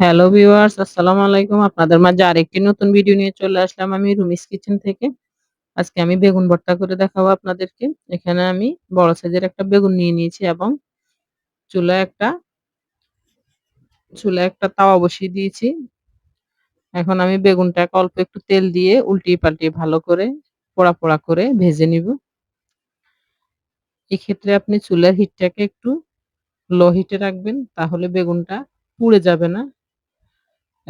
Hello viewers আসসালামু আলাইকুম। আপনাদের মাঝে আরেকটি নতুন ভিডিও নিয়ে চলে আসলাম আমি রুমিস কিচেন থেকে। আজকে আমি বেগুন ভর্তা করে দেখাবো আপনাদেরকে। এখানে আমি বড় সাইজের একটা বেগুন নিয়ে নিয়েছি এবং চুলা একটা চুলা একটা তাওয়া বসিয়ে দিয়েছি। এখন আমি বেগুনটাকে অল্প একটু তেল দিয়ে উল্টিয়ে পাল্টিয়ে ভালো করে পোড়া, পোড়া করে ভেজে নিব। এক্ষেত্রে আপনি চুলার হিটটাকে একটু লো হিটে রাখবেন তাহলে বেগুনটা পুড়ে যাবে না।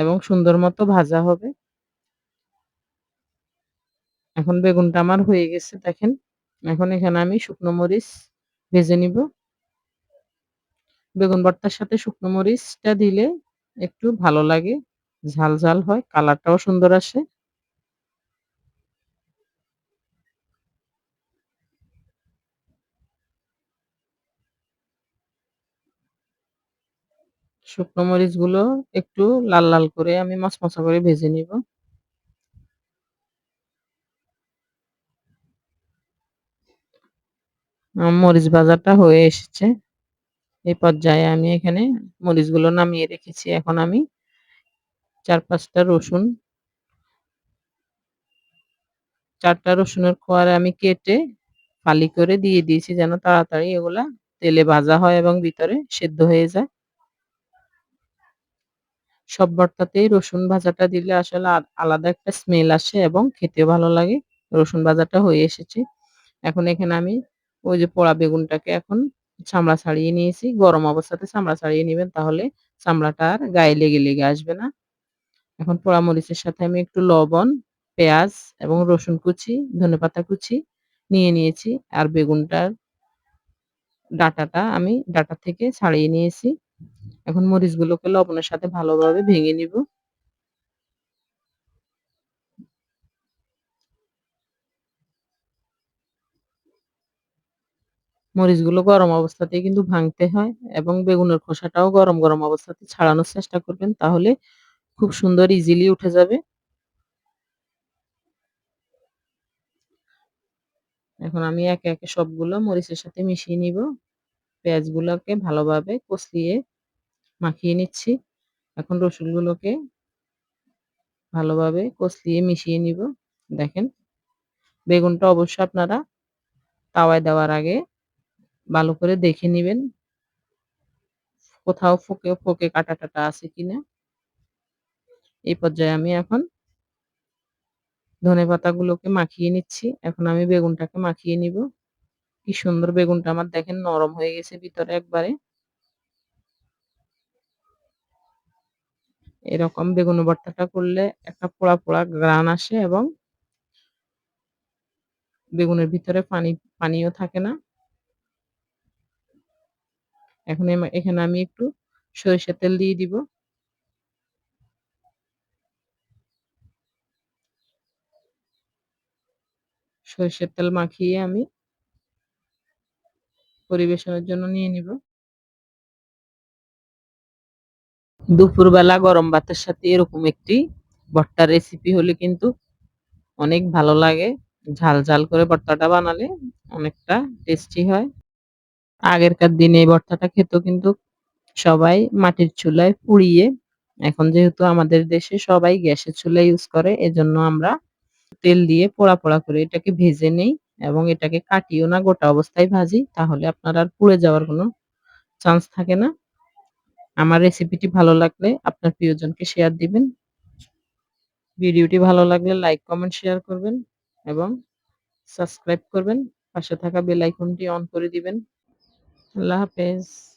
এবং সুন্দর মতো ভাজা হবে। এখন বেগুনটা আমার হয়ে গেছে দেখেন। এখন এখানে আমি শুকনো মরিচ ভেজে নিব। বেগুন ভর্তার সাথে শুকনো মরিচটা দিলে একটু ভালো লাগে। ঝাল, ঝাল হয়। কালারটাও সুন্দর আসে। শুকনো মরিচগুলো একটু লাল, লাল করে আমি মচমচা করে ভেজে নিব। মরিচ ভাজাটা হয়ে এসেছে। এই পর্যায়ে আমি এখানে মরিচগুলো নামিয়ে রেখেছি। এখন আমি চার পাঁচটা রসুন ৪ টা রসুনের কোয়ারে আমি কেটে ফালি করে দিয়ে দিয়েছি যেন তাড়াতাড়ি এগুলা তেলে ভাজা হয় এবং ভিতরে সেদ্ধ হয়ে যায়। সব ভর্তাতেই রসুন ভাজাটা দিলে আসলে আলাদা একটা স্মেল আসে এবং খেতেও ভালো লাগে। রসুন ভাজাটা হয়ে এসেছে। এখন এখানে আমি ওই যে পোড়া বেগুনটাকে এখন চামড়া ছাড়িয়ে নিয়েছি। গরম অবস্থাতে চামড়া ছাড়িয়ে নেবেন তাহলে চামড়াটা আর গায়ে লেগে, লেগে আসবে না। এখন পোড়া মরিচের সাথে আমি একটু লবণ, পেঁয়াজ এবং রসুন কুচি, ধনেপাতা কুচি নিয়ে নিয়েছি। আর বেগুনটার ডাটাটা আমি ডাটা থেকে ছাড়িয়ে নিয়েছি। এখন মরিচ মরিচগুলোকে লবণের সাথে ভালোভাবে ভেঙে নিব। মরিচগুলো গরম অবস্থাতে কিন্তু ভাঙতে হয় এবং বেগুনের খোসাটাও গরম, গরম অবস্থাতে ছাড়ানোর চেষ্টা করবেন তাহলে খুব সুন্দর ইজিলি উঠে যাবে। এখন আমি একে, একে সবগুলো মরিচের সাথে মিশিয়ে নিব। পেঁয়াজগুলোকে ভালোভাবে কষলিয়ে মাখিয়ে নিচ্ছি। এখন রসুনগুলোকে ভালোভাবে কষলিয়ে মিশিয়ে নিব। দেখেন বেগুনটা অবশ্যই আপনারা তাওয়ায় দেওয়ার আগে ভালো করে দেখে নেবেন কোথাও ফোকে, ফোকে কাটা-টাটা আছে কিনা। এই পর্যায়ে আমি এখন ধনেপাতাগুলোকে মাখিয়ে নিচ্ছি। এখন আমি বেগুনটাকে মাখিয়ে নিব। কি সুন্দর বেগুনটা আমার দেখেন নরম হয়ে গেছে ভিতরে একবারে। এরকম বেগুন ভর্তাটা করলে একটা পোড়া, পোড়া গ্রান আসে এবং বেগুনের ভিতরে পানি পানিও থাকে না। এখন এখানে আমি একটু সরিষার তেল দিয়ে দিব। সরিষার তেল মাখিয়ে আমি পরিবেশনের জন্য নিয়ে নিব। দুপুরবেলা গরম ভাতের সাথে এরকম একটি ভর্তার রেসিপি হলে কিন্তু অনেক ভালো লাগে। ঝাল, ঝাল করে ভর্তাটা বানালে অনেকটা টেস্টি হয়। আগেরকার দিনে এই ভর্তাটা খেত কিন্তু সবাই মাটির চুলায় পুড়িয়ে। এখন যেহেতু আমাদের দেশে সবাই গ্যাসের চুলা ইউজ করে এজন্য আমরা তেল দিয়ে পোড়া, পোড়া করে এটাকে ভেজে নেই এবং এটাকে কাটিও না গোটা অবস্থায় ভাজি তাহলে আপনার আর পুড়ে যাওয়ার কোনো চান্স থাকে না। আমার রেসিপিটি ভালো লাগলে আপনার প্রিয়জনকে শেয়ার দিবেন। ভিডিওটি ভালো লাগলে লাইক, কমেন্ট, শেয়ার করবেন এবং সাবস্ক্রাইব করবেন। পাশে থাকা বেল আইকনটি অন করে দিবেন। আল্লাহ হাফেজ।